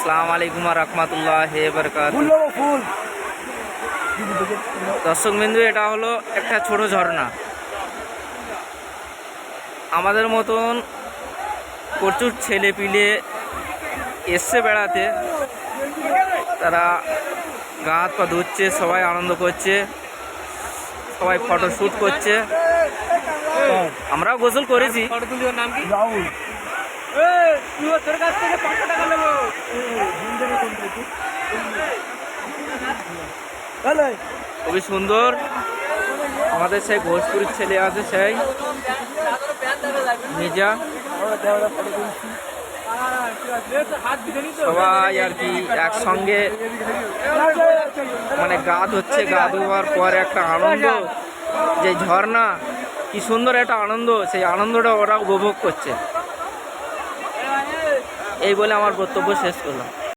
সালাম আলাইকুম রহমতুল্লাহ হে বরকাত নেব দর্শক বিন্দু এটা হলো একটা ছোট ঝর্ণা। আমাদের মতন প্রচুর ছেলে পিলে এসছে বেড়াতে। তারা গা হাত পা ধুচ্ছে সবাই আনন্দ করছে সবাই ফটো শ্যুট করছে। আমরাও গোসল করেছি। নাম কি রাহুল তাহলে খুবই সুন্দর। আমাদের সেই ভোজপুরির ছেলে আছে, সেই মির্জা সবাই আর কি একসঙ্গে মানে গা ধুচ্ছে গা ধোয়ার পর একটা আনন্দ। যে ঝর্ণা, কি সুন্দর একটা আনন্দ। সেই আনন্দটা ওরা উপভোগ করছে। এই বলে আমার বক্তব্য শেষ করলাম।